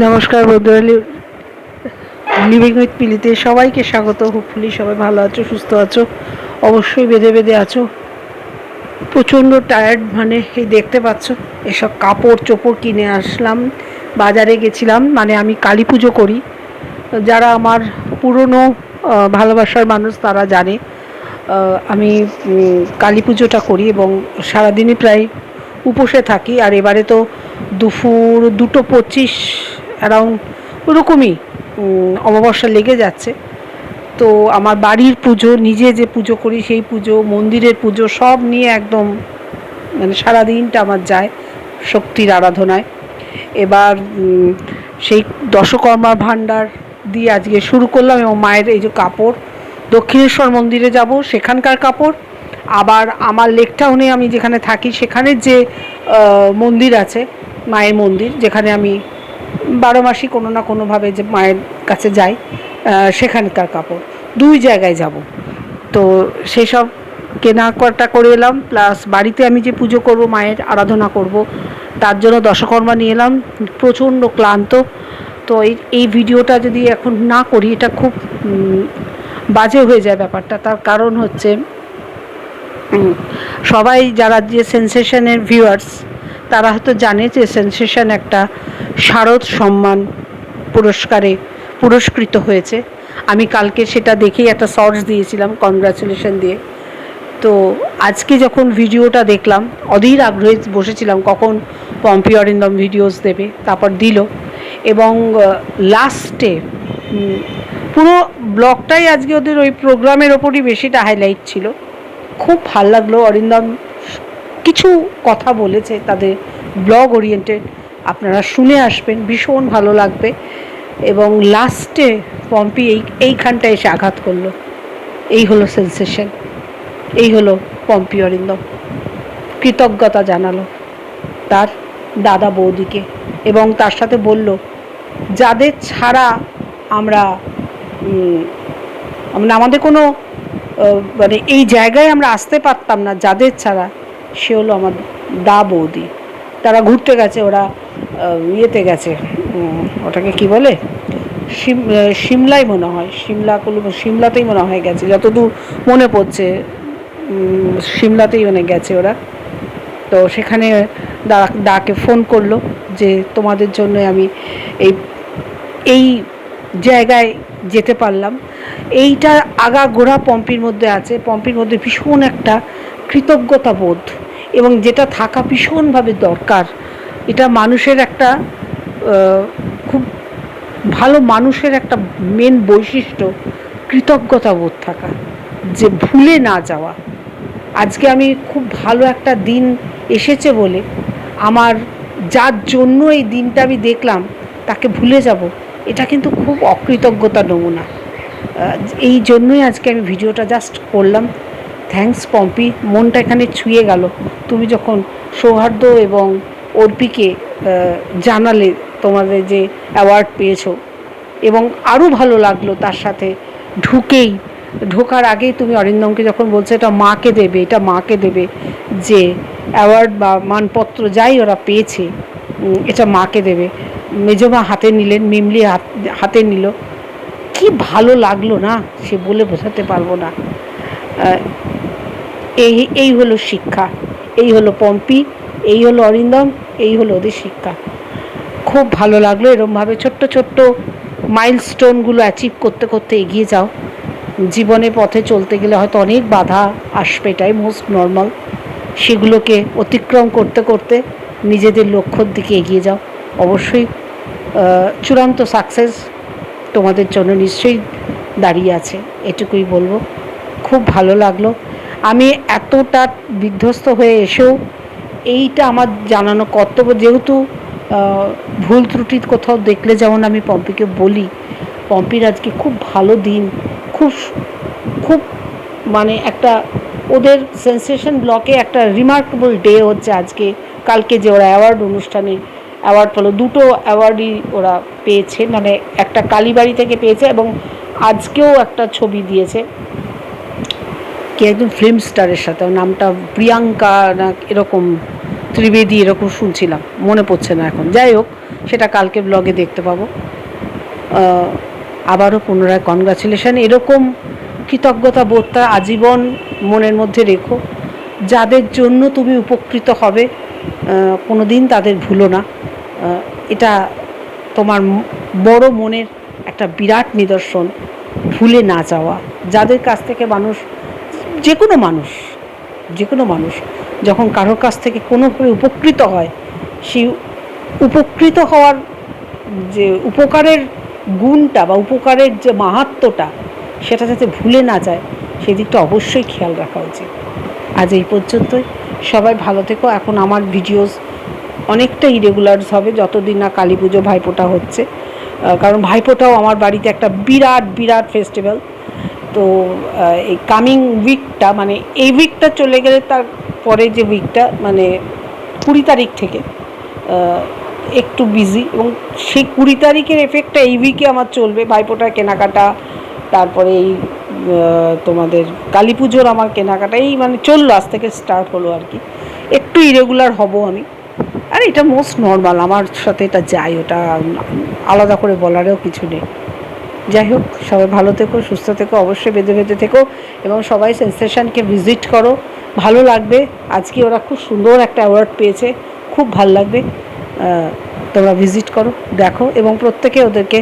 নমস্কার বন্ধুরা living with পিলিতে সবাইকে স্বাগত। হোপফুলি সবাই ভালো আছো, সুস্থ আছো। অবশ্যই বেঁধে বেঁধে আছো। প্রচণ্ড টায়ার্ড মানে এই দেখতে পাচ্ছ, এসব কাপড় চোপড় কিনে আসলাম, বাজারে গেছিলাম মানে আমি কালী পুজো করি। যারা আমার পুরনো ভালোবাসার মানুষ তারা জানে আমি কালী পুজোটা করি এবং সারাদিনই প্রায় উপসে থাকি। আর এবারে তো দুপুর দুটো পঁচিশ অ্যারাউন্ড ওরকমই অমাবস্যা লেগে যাচ্ছে। তো আমার বাড়ির পুজো, নিজে যে পুজো করি সেই পুজো, মন্দিরের পুজো সব নিয়ে একদম মানে সারাদিনটা আমার যায় শক্তির আরাধনায়। এবার সেই দশকর্মা ভাণ্ডার দিয়ে আজকে শুরু করলাম এবং মায়ের এই যে কাপড়, দক্ষিণেশ্বর মন্দিরে যাব, সেখানকার কাপড়। আবার আমার লেক টাউনে আমি যেখানে থাকি সেখানের যে মন্দির আছে, মায়ের মন্দির, যেখানে আমি বারো মাসই কোনো না কোনোভাবে যে মায়ের কাছে যাই সেখানকার কাপড়। দুই জায়গায় যাব। তো সেসব কেনাকাটা করে এলাম, প্লাস বাড়িতে আমি যে পুজো করব, মায়ের আরাধনা করব, তার জন্য দশকর্মা নিয়ে এলাম, প্রচণ্ড ক্লান্ত। তো এই ভিডিওটা যদি এখন না করি, এটা খুব বাজে হয়ে যায় ব্যাপারটা। তার কারণ হচ্ছে সবাই যারা যে সেন্সেশনের ভিউয়ার্স তারা হয়তো জানে যে সেন্সেশন একটা শারদ সম্মান পুরস্কারে পুরস্কৃত হয়েছে। আমি কালকে সেটা দেখেই একটা শর্টস দিয়েছিলাম কনগ্রাচুলেশন দিয়ে। তো আজকে যখন ভিডিওটা দেখলাম, অধীর আগ্রহে বসেছিলাম কখন পম্পি অরিন্দম ভিডিওস দেবে, তারপর দিল। এবং লাস্টে পুরো ব্লগটাই আজকে ওদের ওই প্রোগ্রামের ওপরই বেশিটা হাইলাইট ছিল। খুব ভালো লাগল অরিন্দম কিছু কথা বলেছে, তাদের ব্লগ ওরিয়েন্টেড আপনারা শুনে আসবেন, ভীষণ ভালো লাগবে। এবং লাস্টে পম্পি এই এইখানটা এসে আঘাত করল। এই হলো সেন্সেশন এই হলো পম্পি অরিন্দম। কৃতজ্ঞতা জানালো তার দাদা বৌদিকে এবং তার সাথে বলল, যাদের ছাড়া আমরা মানে আমাদের কোনো মানে এই জায়গায় আমরা আসতে পারতাম না, যাদের ছাড়া সে হলো আমার দা বৌদি। তারা ঘুরতে গেছে ওরা ইয়েতে গেছে ওটাকে কি বলে? সিম আহ, সিমলায় মনে হয় সিমলা কলু- সিমলাতেই মনে হয় গেছে। যতদূর মনে পড়ছে সিমলাতেই মানে গেছে ওরা। তো সেখানে দা দাকে ফোন করল যে তোমাদের জন্য আমি এই এই জায়গায় যেতে পারলাম। এইটা আগা গোড়া পম্পির মধ্যে আছে। পম্পির মধ্যে ভীষণ একটা কৃতজ্ঞতা বোধ এবং যেটা থাকা ভীষণভাবে দরকার। এটা মানুষের একটা খুব ভালো মানুষের একটা মেন বৈশিষ্ট্য কৃতজ্ঞতা বোধ থাকা, যে ভুলে না যাওয়া। আজকে আমি খুব ভালো একটা দিন এসেছে বলে আমার যার জন্য এই দিনটা আমি দেখলাম, তাকে ভুলে যাব, এটা কিন্তু খুব অকৃতজ্ঞতা নমুনা। এই জন্যই আজকে আমি ভিডিওটা জাস্ট করলাম। থ্যাঙ্কস পম্পি মনটা এখানে ছুঁয়ে গেল। তুমি যখন সৌহার্দ্য এবং অর্পিকে জানালে তোমাদের যে অ্যাওয়ার্ড পেয়েছ, এবং আরও ভালো লাগল তার সাথে ঢুকেই, ঢোকার আগেই তুমি অরিন্দমকে যখন বলছো, এটা মাকে দেবে, এটা মাকে দেবে। যে অ্যাওয়ার্ড বা মানপত্র যাই ওরা পেয়েছে এটা মাকে দেবে। মেজমা হাতে নিলেন, মিমলি হাত নিল। কি ভালো লাগল না? সে বলে বোঝাতে পারব না। এই এই হলো শিক্ষা। এই হলো পম্পি, এই হলো অরিন্দম, এই হলো ওদের শিক্ষা। খুব ভালো লাগল এরমভাবে ছোট্ট ছোট্ট মাইলস্টোনগুলো অ্যাচিভ করতে করতে এগিয়ে যাও। জীবনে পথে চলতে গেলে হয়তো অনেক বাধা আসবে, এটাই মোস্ট নর্মাল সেগুলোকে অতিক্রম করতে করতে নিজেদের লক্ষ্যর দিকে এগিয়ে যাও। অবশ্যই চূড়ান্ত সাকসেস তোমাদের জন্য নিশ্চয়ই দাঁড়িয়ে আছে, এটুকুই বলব। খুব ভালো লাগল। আমি এতটা বিধ্বস্ত হয়ে এসেও এইটা আমার জানানো কর্তব্য। যেহেতু ভুল ত্রুটি কোথাও দেখলে যেমন আমি পম্পিকে বলি, পম্পির আজকে খুব ভালো দিন, খুব খুব মানে একটা ওদের সেন্সেশন ব্লকে একটা রিমার্কেবল ডে হচ্ছে আজকে। কালকে যে ওরা অ্যাওয়ার্ড অনুষ্ঠানে অ্যাওয়ার্ড পেল, দুটো অ্যাওয়ার্ডই ওরা পেয়েছে মানে একটা কালীবাড়ি থেকে পেয়েছে এবং আজকেও একটা ছবি দিয়েছে। কি একজন ফিল্ম স্টারের সাথে নামটা প্রিয়াঙ্কা না এরকম ত্রিবেদী এরকম শুনছিলাম, মনে পড়ছে না এখন। যাই হোক, সেটা কালকে ব্লগে দেখতে পাবো। আবারও পুনরায় কনগ্রাচুলেশন এরকম কৃতজ্ঞতা বোধটা আজীবন মনের মধ্যে রেখো। যাদের জন্য তুমি উপকৃত হবে কোনো দিন তাদের ভুলো না। এটা তোমার বড় মনের একটা বিরাট নিদর্শন, ভুলে না যাওয়া। যাদের কাছ থেকে মানুষ যে কোনো মানুষ যে কোনো মানুষ যখন কারোর কাছ থেকে কোনোভাবে উপকৃত হয়, সেই উপকৃত হওয়ার যে উপকারের গুণটা বা উপকারের যে মাহাত্ম্যটা সেটা যাতে ভুলে না যায় সেদিকটা অবশ্যই খেয়াল রাখা উচিত। আজ এই পর্যন্তই। সবাই ভালো থেকো। এখন আমার ভিডিওস অনেকটা ইরেগুলার্স হবে, যতদিন না কালী পুজো ভাইফোঁটা হচ্ছে। কারণ ভাইফোঁটাও আমার বাড়িতে একটা বিরাট বিরাট ফেস্টিভ্যাল তো এই কামিং উইকটা মানে এই উইকটা চলে গেলে তার পরে যে উইকটা মানে কুড়ি তারিখ থেকে একটু বিজি এবং সেই কুড়ি তারিখের এফেক্টটা এই উইকে আমার চলবে। ভাইপোটার কেনাকাটা, তারপরে এই তোমাদের কালী পুজোর আমার কেনাকাটা, এই মানে চলল, আজ থেকে স্টার্ট হলো আর কি। একটু ইরেগুলার হব আমি। আর এটা মোস্ট নর্মাল আমার সাথে এটা যায়, ওটা আলাদা করে বলারও কিছু নেই। যাই হোক, সবাই ভালো থেকো, সুস্থ থেকো, অবশ্যই বেঁধে বেঁধে থেকো এবং সবাই সেন্সেশনকে ভিজিট করো। ভালো লাগবে। আজকে ওরা খুব সুন্দর একটা অ্যাওয়ার্ড পেয়েছে। খুব ভালো লাগবে। তোমরা ভিজিট করো, দেখো এবং প্রত্যেকে ওদেরকে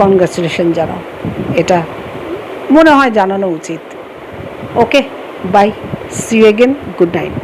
কনগ্রাচুলেশন জানাও। এটা মনে হয় জানানো উচিত। Okay bye see again good night